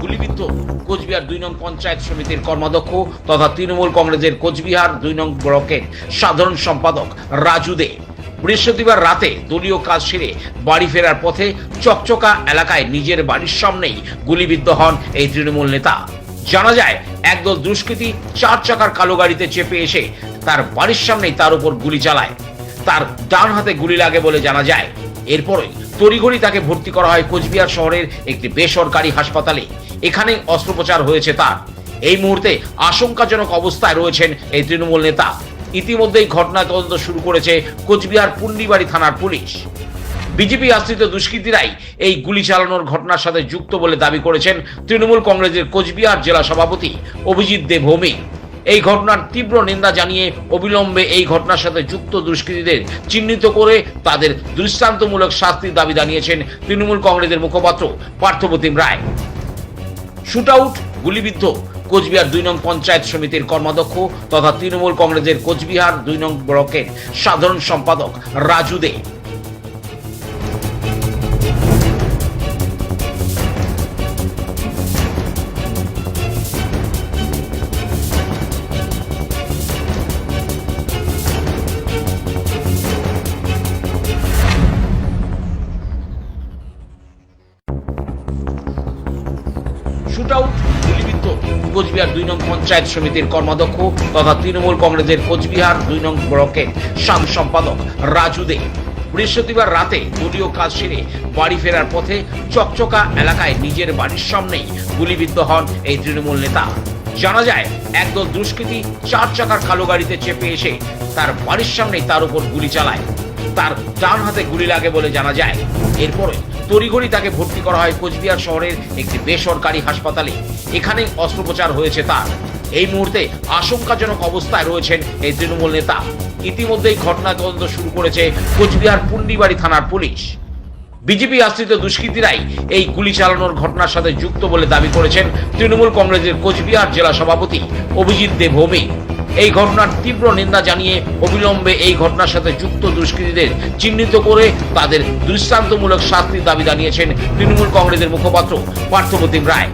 গুলিবিদ্ধ। কোচবিহার দুই নং পঞ্চায়েত সমিতির কর্মাধ্যক্ষ তথা তৃণমূল কংগ্রেসের কোচবিহার দুই নং ব্লকের সাধারণ সম্পাদক রাজু দে। বৃহস্পতিবার রাতে দলীয় কাজ সেরে বাড়ি ফেরার পথে চকচকা এলাকায় নিজের বাড়ির সামনেই গুলিবিদ্ধ হন এই তৃণমূল নেতা। জানা যায়, একদল দুষ্কৃতী চার চাকার কালো গাড়িতে চেপে এসে তার বাড়ির সামনেই তার উপর গুলি চালায়। তার ডান হাতে গুলি লাগে বলে জানা যায়। এরপরে তড়িঘড়ি তাকে ভর্তি করা হয় কোচবিহার শহরের একটি বেসরকারি হাসপাতালে। এখানে অস্ত্রোপচার হয়েছে তার। এই মুহূর্তে আশঙ্কাজনক অবস্থায় রয়েছেন এই তৃণমূল নেতা। ইতিমধ্যেই ঘটনা তদন্ত শুরু করেছে কোচবিহার পুন্ডিবাড়ি থানার পুলিশ। বিজেপি আশ্রিত দুষ্কৃতীরাই এই গুলি চালানোর ঘটনার সাথে যুক্ত বলে দাবি করেছেন তৃণমূল কংগ্রেসের কোচবিহার জেলা সভাপতি অভিজিৎ দেব ভৌমিক এই ঘটনার তীব্র নিন্দা জানিয়ে অবিলম্বে এই ঘটনার সাথে যুক্ত দুষ্কৃতীদের চিহ্নিত করে তাদের দৃষ্টান্তমূলক শাস্তির দাবি জানিয়েছেন তৃণমূল কংগ্রেসের মুখপাত্র পার্থপ্রতিম রায়। শুট আউট গুলিবিদ্ধ, কোচবিহার দুই নং পঞ্চায়েত সমিতির কর্মাধ্যক্ষ তথা তৃণমূল কংগ্রেসের কোচবিহার দুই নং ব্লকের সাধারণ সম্পাদক রাজু দে। শুট আউট কোচবিহার দুই নং পঞ্চায়েত সমিতির কর্মাধ্যক্ষ তথা তৃণমূল কংগ্রেসের কোচবিহার দুই নং ব্লকের সাম সম্পাদক রাজু দে। বৃহস্পতিবার রাতে দলীয় কাজ সেরে বাড়ি ফেরার পথে চকচকা এলাকায় নিজের বাড়ির সামনেই গুলিবিদ্ধ হন এই তৃণমূল নেতা। জানা যায়, একদল দুষ্কৃতী চার চাকার কালো গাড়িতে চেপে এসে তার বাড়ির সামনেই তার উপর গুলি চালায়। তার ডান হাতে গুলি লাগে বলে জানা যায়। এরপরে তড়িঘড়ি তাকে ভর্তি করা হয় কোচবিহার শহরের একটি বেসরকারি হাসপাতালে। এখানে অস্ত্রোপচার হয়েছে তার। এই মুহূর্তে আশঙ্কাজনক অবস্থায় রয়েছেন এই তৃণমূল নেতা। ইতিমধ্যেই ঘটনা তদন্ত শুরু করেছে কোচবিহার পুন্ডিবাড়ি থানার পুলিশ। বিজেপি আশ্রিত দুষ্কৃতীরাই এই গুলি চালানোর ঘটনার সাথে যুক্ত বলে দাবি করেছেন তৃণমূল কংগ্রেসের কোচবিহার জেলা সভাপতি অভিজিৎ দেব ভৌমিক। এই ঘটনার তীব্র নিন্দা জানিয়ে অবিলম্বে এই ঘটনার সাথে যুক্ত দুষ্কৃতীদের চিহ্নিত করে তাদের দৃষ্টান্তমূলক শাস্তির দাবি জানিয়েছেন তৃণমূল কংগ্রেসের মুখপাত্র পার্থপ্রতিম রায়।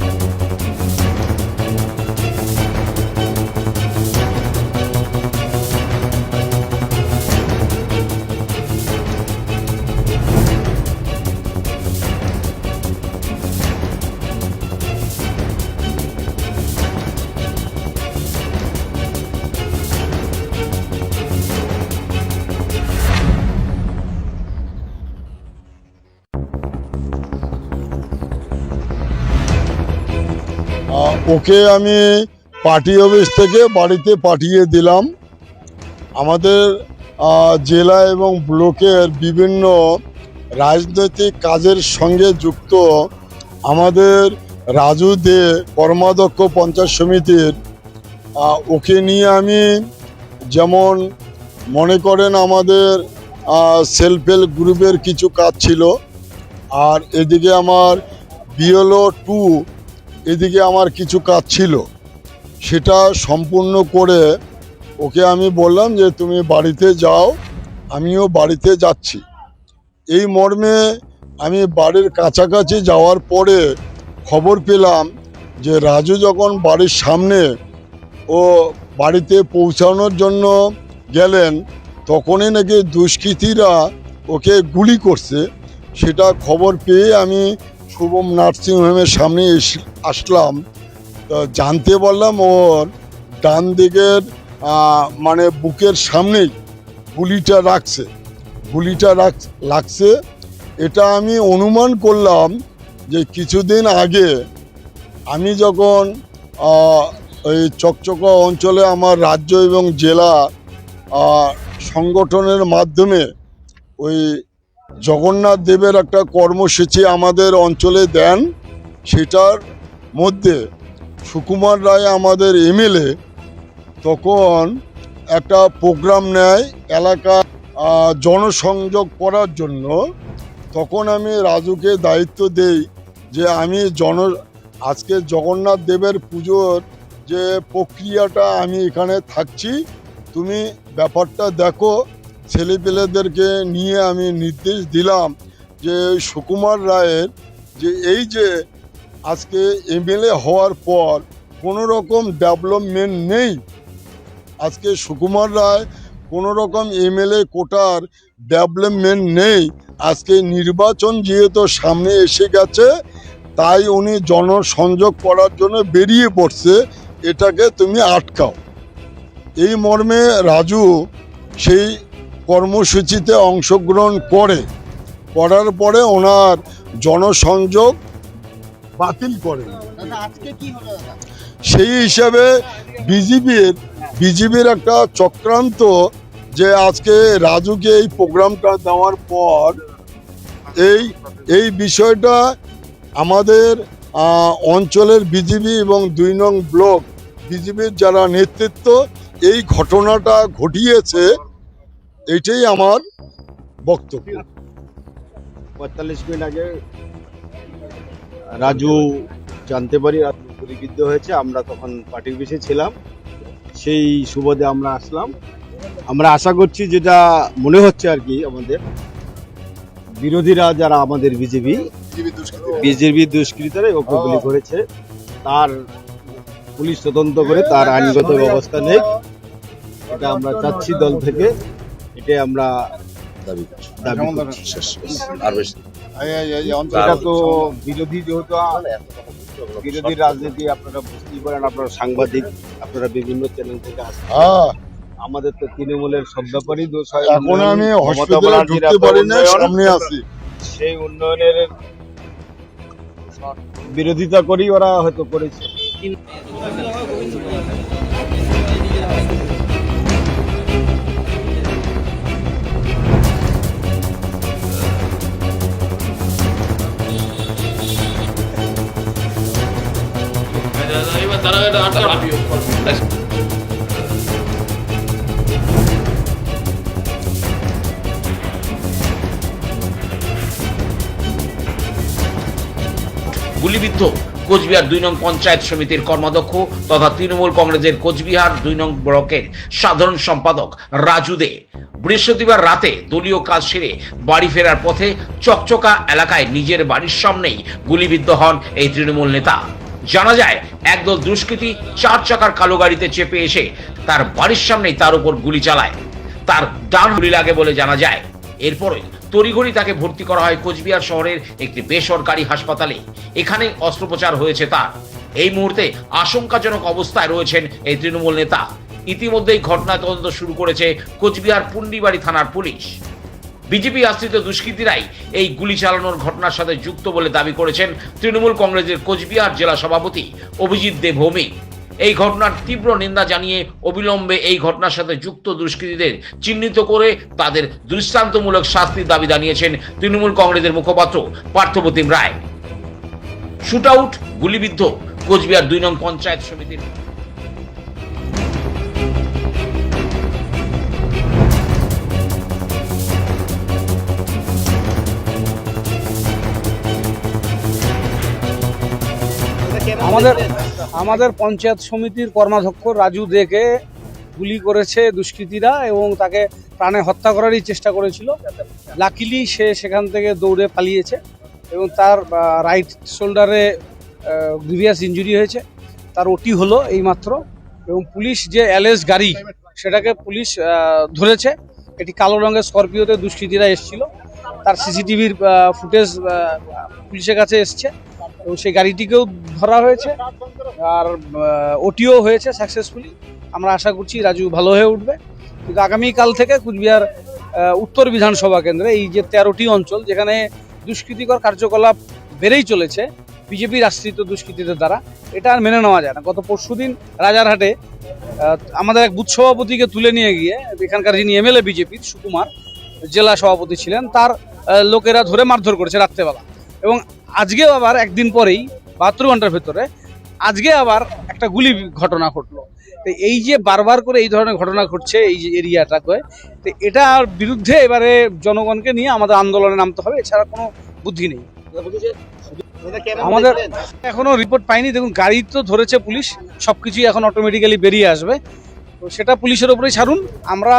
ওকে আমি পার্টি অফিস থেকে বাড়িতে পাঠিয়ে দিলাম। আমাদের জেলা এবং ব্লকের বিভিন্ন রাজনৈতিক কাজের সঙ্গে যুক্ত আমাদের রাজু দে কর্মাধ্যক্ষ পঞ্চায়েত সমিতির ওকে নিয়ে আমি যেমন মনে করেন আমাদের সেলফ হেল্প গ্রুপের কিছু কাজ ছিল। আর এদিকে আমার বিএলও টু এদিকে আমার কিছু কাজ ছিল। সেটা সম্পূর্ণ করে ওকে আমি বললাম যে, তুমি বাড়িতে যাও, আমিও বাড়িতে যাচ্ছি। এই মর্মে আমি বাড়ির কাছাকাছি যাওয়ার পরে খবর পেলাম যে, রাজু যখন বাড়ির সামনে ও বাড়িতে পৌঁছানোর জন্য গেলেন, তখনই নাকি দুষ্কৃতীরা ওকে গুলি করছে। সেটা খবর পেয়ে আমি শুভম নার্সিংহোমের সামনে আসলাম। তো জানতে পারলাম ওর ডান দিকের মানে বুকের সামনেই গুলিটা রাখছে। গুলিটা লাগছে। এটা আমি অনুমান করলাম যে কিছুদিন আগে আমি যখন এই চকচকা অঞ্চলে আমার রাজ্য এবং জেলা সংগঠনের মাধ্যমে ওই জগন্নাথ দেবের একটা কর্মসূচি আমাদের অঞ্চলে দেন, সেটার মধ্যে সুকুমার রায় আমাদের এমএলএ তখন একটা প্রোগ্রাম নেয় এলাকা জনসংযোগ করার জন্য। তখন আমি রাজুকে দায়িত্ব দেই যে আমি জন, আজকে জগন্নাথ দেবের পুজোর যে প্রক্রিয়াটা আমি এখানে থাকছি, তুমি ব্যাপারটা দেখো। ছেলেপেলেদেরকে নিয়ে আমি নির্দেশ দিলাম যে সুকুমার রায়ের যে এই যে আজকে এমএলএ হওয়ার পর কোনো রকম ডেভেলপমেন্ট নেই। আজকে সুকুমার রায় কোনো রকম এমএলএ কোটার ডেভেলপমেন্ট নেই। আজকে নির্বাচন যেহেতু সামনে এসে গেছে, তাই উনি জনসংযোগ করার জন্য বেরিয়ে পড়ছে, এটাকে তুমি আটকাও। এই মর্মে রাজু সেই কর্মসূচিতে অংশগ্রহণ করে করার পরে ওনার জনসংযোগ বাতিল করে। সেই হিসাবে বিজেপির বিজেপির একটা চক্রান্ত যে আজকে রাজুকে এই প্রোগ্রামটা দেওয়ার পর এই এই বিষয়টা আমাদের অঞ্চলের বিজেপি এবং দুই নং ব্লক বিজেপির যারা নেতৃত্ব এই ঘটনাটা ঘটিয়েছে এটাই আমার বক্তব্য। পঁয়তাল্লিশ মিনিট আগে রাজু জানতে পারি রাজু গুলিবিদ্ধ হয়েছে আমরা তখন পার্টির অফিসে ছিলাম। সেই সুবাদে আমরা আসলাম। আমরা আশা করছি যেটা মনে হচ্ছে আর কি আমাদের বিরোধীরা যারা আমাদের বিজেপি বিজেপি দুষ্কৃতরা ওকে গুলি করেছে তার পুলিশ তদন্ত করে তার আইনগত ব্যবস্থা নেই। এটা আমরা চাচ্ছি দল থেকে। এটাই আমরা দাবি করছি। এটা তো বিরোধী যেহেতু বিরোধী রাজনীতি আপনারা বুঝতেই পারেন আপনারা সাংবাদিক আপনারা বিভিন্ন চ্যানেল থেকে আসেন হ্যাঁ। আমাদের তো তৃণমূলের সব ব্যাপারই দোষ হয়। এখন আমি হসপিটালে ঢুকতে পারি না সামনে আছি সেই উন্নয়নের বিরোধিতা করেই ওরা হয়তো করেছে। গুলিবিদ্ধ কোচবিহার দুই নং পঞ্চায়েত সমিতির কর্মাধ্যক্ষ তথা তৃণমূল কংগ্রেসের কোচবিহার দুই নং ব্লকের সাধারণ সম্পাদক রাজু দে। বৃহস্পতিবার রাতে দলীয় কাজ সেরে বাড়ি ফেরার পথে চকচকা এলাকায় নিজের বাড়ির সামনেই গুলিবিদ্ধ হন এই তৃণমূল নেতা। জানা যায়, একদল দুষ্কৃতী চার চাকার কালো গাড়িতে চেপে এসে তার বাড়ির সামনেই তার উপর গুলি চালায়। তার ডান গুলি লাগে বলে জানা যায়। এরপরে তড়িঘড়ি তাকে ভর্তি করা হয় কোচবিহার শহরের একটি বেসরকারি হাসপাতালে। এখানে অস্ত্রোপচার হয়েছে তার। এই মুহূর্তে আশঙ্কাজনক অবস্থায় রয়েছেন এই তৃণমূল নেতা। ইতিমধ্যেই ঘটনা তদন্ত শুরু করেছে কোচবিহার পুন্ডিবাড়ি থানার পুলিশ। বিজেপি আশ্রিত দুষ্কৃতীরাই এই গুলি চালানোর ঘটনার সাথে যুক্ত বলে দাবি করেছেন তৃণমূল কংগ্রেসের কোচবিহার জেলা সভাপতি অভিজিৎ দে ভৌমিক এই ঘটনার তীব্র নিন্দা জানিয়ে অবিলম্বে এই ঘটনার সাথে যুক্ত দুষ্কৃতীদের চিহ্নিত করে তাদের দৃষ্টান্তমূলক শাস্তির দাবি জানিয়েছেন তৃণমূল কংগ্রেসের মুখপাত্র পার্থপ্রতিম রায়। শুট আউট, গুলিবিদ্ধ, কোচবিহার দুই নং পঞ্চায়েত সমিতির আমাদের আমাদের পঞ্চায়েত সমিতির কর্মাধ্যক্ষ রাজু দেকে গুলি করেছে দুষ্কৃতীরা এবং তাকে প্রাণে হত্যা করারই চেষ্টা করেছিল। লাকিলি সে সেখান থেকে দৌড়ে পালিয়েছে এবং তার রাইট শোল্ডারে গ্রিভিয়াস ইঞ্জুরি হয়েছে। তার ওটি হলো এইমাত্র এবং পুলিশ যে অ্যালেস গাড়ি সেটাকে পুলিশ ধরেছে। এটি কালো রঙের স্করপিওতে দুষ্কৃতীরা এসেছিল। তার সিসিটিভির ফুটেজ পুলিশের কাছে এসছে। এবং সেই গাড়িটিকেও ধরা হয়েছে আর ওটিও হয়েছে সাকসেসফুলি আমরা আশা করছি রাজু ভালো হয়ে উঠবে। কিন্তু আগামীকাল থেকে কুচবিহার উত্তর বিধানসভা কেন্দ্রে এই যে তেরোটি অঞ্চল, যেখানে দুষ্কৃতিকর কার্যকলাপ বেড়েই চলেছে বিজেপির আশ্রিত দুষ্কৃতীদের দ্বারা, এটা আর মেনে নেওয়া যায় না। গত পরশুদিন রাজারহাটে আমাদের এক বুথ সভাপতিকে তুলে নিয়ে গিয়ে, এখানকার যিনি এমএলএ বিজেপির সুকুমার, জেলা সভাপতি ছিলেন, তার লোকেরা ধরে মারধর করেছে রাত্রেবেলা। এবং আজকেও আবার একদিন পরেই বাহাত্তর ঘণ্টার ভেতরে আজকে আবার একটা গুলি ঘটনা ঘটলো। তো এই যে বারবার করে এই ধরনের ঘটনা ঘটছে এই যে এরিয়াটাতে তো এটার বিরুদ্ধে এবারে জনগণকে নিয়ে আমাদের আন্দোলনে নামতে হবে, এছাড়া কোনো বুদ্ধি নেই। আমাদের এখনও রিপোর্ট পাইনি। দেখুন, গাড়ি তো ধরেছে পুলিশ সব কিছুই এখন অটোমেটিক্যালি বেরিয়ে আসবে। তো সেটা পুলিশের ওপরেই ছাড়ুন। আমরা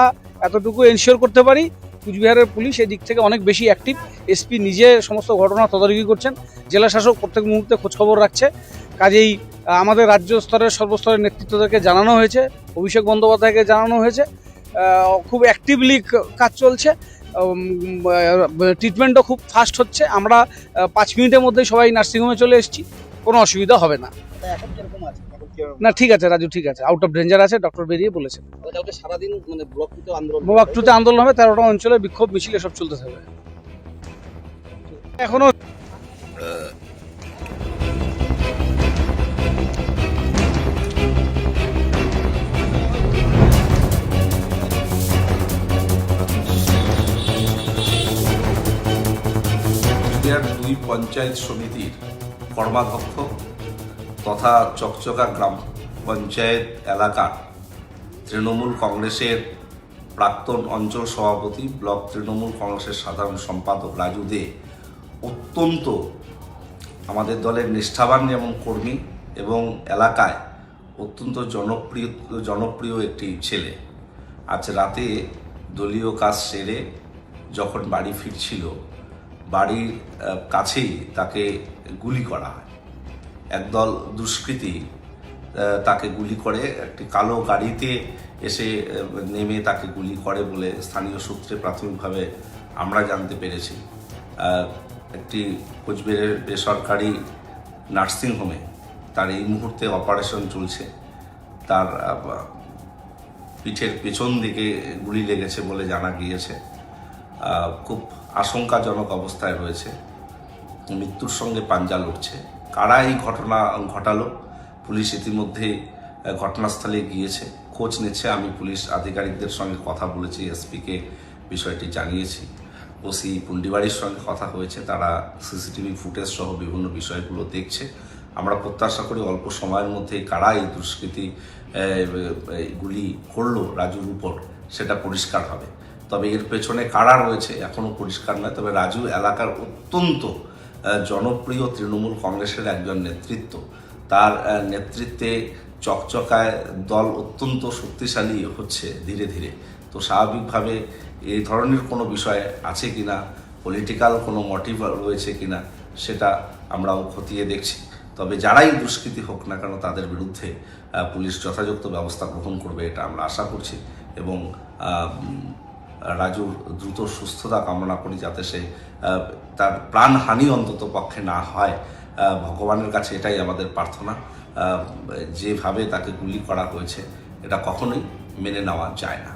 এতটুকু এনশিওর করতে পারি। কুচবিহারের পুলিশ এই দিক থেকে অনেক বেশি অ্যাক্টিভ এসপি নিজে সমস্ত ঘটনা তদারকি করছেন। জেলা শাসক প্রত্যেক মুহূর্তে খোঁজখবর রাখছে। কাজেই আমাদের রাজ্য স্তরের সর্বস্তরের নেতৃত্বদেরকে জানানো হয়েছে। অভিষেক বন্দ্যোপাধ্যায়কে জানানো হয়েছে। খুব অ্যাক্টিভলি কাজ চলছে। ট্রিটমেন্টও খুব ফাস্ট হচ্ছে। আমরা পাঁচ মিনিটের মধ্যেই সবাই নার্সিংহোমে চলে এসেছি। কোনো অসুবিধা হবে না। না ঠিক আছে রাজু ঠিক আছে। আউট অফ ডেঞ্জার আছে ডক্টর বেরিয়ে বলেছেন সারাদিন মানে ব্লক টুতে আন্দোলন হবে তেরোটা অঞ্চলে বিক্ষোভ মিছিল এসব চলতে থাকবে এখনও দুই পঞ্চায়েত সমিতির কর্মাধ্যক্ষ তথা চকচকা গ্রাম পঞ্চায়েত এলাকার তৃণমূল কংগ্রেসের প্রাক্তন অঞ্চল সভাপতি ব্লক তৃণমূল কংগ্রেসের সাধারণ সম্পাদক রাজু দে অত্যন্ত আমাদের দলের নিষ্ঠাবান যেমন কর্মী এবং এলাকায় অত্যন্ত জনপ্রিয় জনপ্রিয় একটি ছেলে। আজ রাতে দলীয় কাজ সেরে যখন বাড়ি ফিরছিল, বাড়ির কাছেই তাকে গুলি করা হয়। একদল দুষ্কৃতী তাকে গুলি করে। একটি কালো গাড়িতে এসে নেমে তাকে গুলি করে বলে স্থানীয় সূত্রে প্রাথমিকভাবে আমরা জানতে পেরেছি। একটি কোচবিহারের বেসরকারি নার্সিংহোমে তার এই মুহূর্তে অপারেশন চলছে। তার পিঠের পেছন দিকে গুলি লেগেছে বলে জানা গিয়েছে। খুব আশঙ্কাজনক অবস্থায় রয়েছে। মৃত্যুর সঙ্গে পাঞ্জা লড়ছে। কারা এই ঘটনা ঘটালো? পুলিশ ইতিমধ্যে ঘটনাস্থলে গিয়েছে। খোঁজ নিচ্ছে, আমি পুলিশ আধিকারিকদের সঙ্গে কথা বলেছি, এসপিকে বিষয়টি জানিয়েছি। ওসি পুন্ডিবাড়ির সঙ্গে কথা হয়েছে, তারা সিসিটিভি ফুটেজ সহ বিভিন্ন বিষয়গুলো দেখছে। আমরা প্রত্যাশা করি অল্প সময়ের মধ্যে কারা এই দুষ্কৃতী গুলি করল রাজুর উপর, সেটা পরিষ্কার হবে। তবে এর পেছনে কারা রয়েছে এখনও পরিষ্কার নয়। তবে রাজু এলাকার অত্যন্ত জনপ্রিয় তৃণমূল কংগ্রেসের একজন নেতৃত্ব। তার নেতৃত্বে চকচকায় দল অত্যন্ত শক্তিশালী হচ্ছে ধীরে ধীরে। তো স্বাভাবিকভাবে এই ধরনের কোনো বিষয় আছে কি না পলিটিক্যাল কোনো মোটিভ রয়েছে কি না সেটা আমরাও খতিয়ে দেখছি। তবে যারাই দুষ্কৃতী হোক না কেন, তাদের বিরুদ্ধে পুলিশ যথাযথ ব্যবস্থা গ্রহণ করবে এটা আমরা আশা করছি এবং রাজুর দ্রুত সুস্থতা কামনা করি যাতে সে তার প্রাণহানি অন্তত পক্ষে না হয় ভগবানের কাছে এটাই আমাদের প্রার্থনা যেভাবে তাকে গুলি করা হয়েছে, এটা কখনোই মেনে নেওয়া যায় না।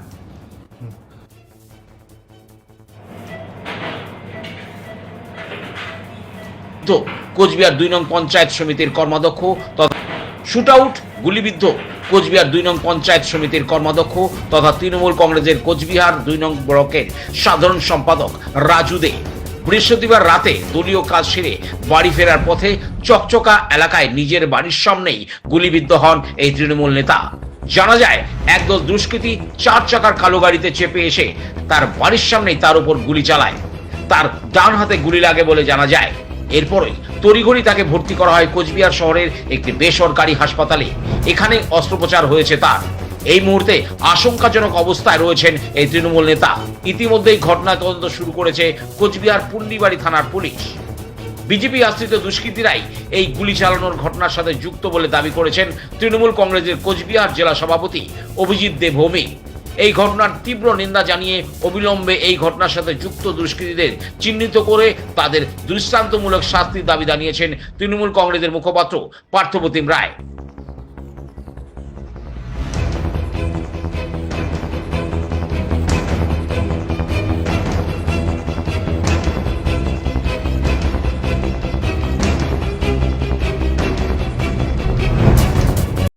তো কোচবিহার দুই নং পঞ্চায়েত সমিতির কর্মাধ্যক্ষ তথা শুট আউট গুলিবিদ্ধ কোচবিহার দুই নং পঞ্চায়েত সমিতির কর্মাধ্যক্ষ তথা তৃণমূল কংগ্রেসের কোচবিহার দুই নং ব্লকের সাধারণ সম্পাদক রাজু দে। বৃহস্পতিবার রাতে দলীয় কাজ সেরে বাড়ি ফেরার পথে চকচকা এলাকায় নিজের বাড়ির সামনেই গুলিবিদ্ধ হন এই তৃণমূল নেতা। জানা যায়, একদল দুষ্কৃতী চার চাকার কালো গাড়িতে চেপে এসে তার বাড়ির সামনেই তার উপর গুলি চালায়। তার ডান হাতে গুলি লাগে বলে জানা যায়। এরপরে তড়িঘড়ি তাকে ভর্তি করা হয় কোচবিহার শহরের একটি বেসরকারি হাসপাতালে। এখানে অস্ত্রোপচার হয়েছে তার। এই মুহূর্তে আশঙ্কাজনক অবস্থায় রয়েছেন এই তৃণমূল নেতা। ইতিমধ্যেই ঘটনা তদন্ত শুরু করেছে কোচবিহার পুন্ডিবাড়ি থানার পুলিশ। বিজেপি আশ্রিত দুষ্কৃতীরাই এই গুলি চালানোর ঘটনার সাথে যুক্ত বলে দাবি করেছেন তৃণমূল কংগ্রেসের কোচবিহার জেলা সভাপতি অভিজিৎ দেব ভৌমিক এই ঘটনার তীব্র নিন্দা জানিয়ে অবিলম্বে এই ঘটনার সাথে যুক্ত দুষ্কৃতীদের চিহ্নিত করে তাদের দৃষ্টান্তমূলক শাস্তির দাবি জানিয়েছেন তৃণমূল কংগ্রেসের মুখপাত্র পার্থপ্রতিম রায়।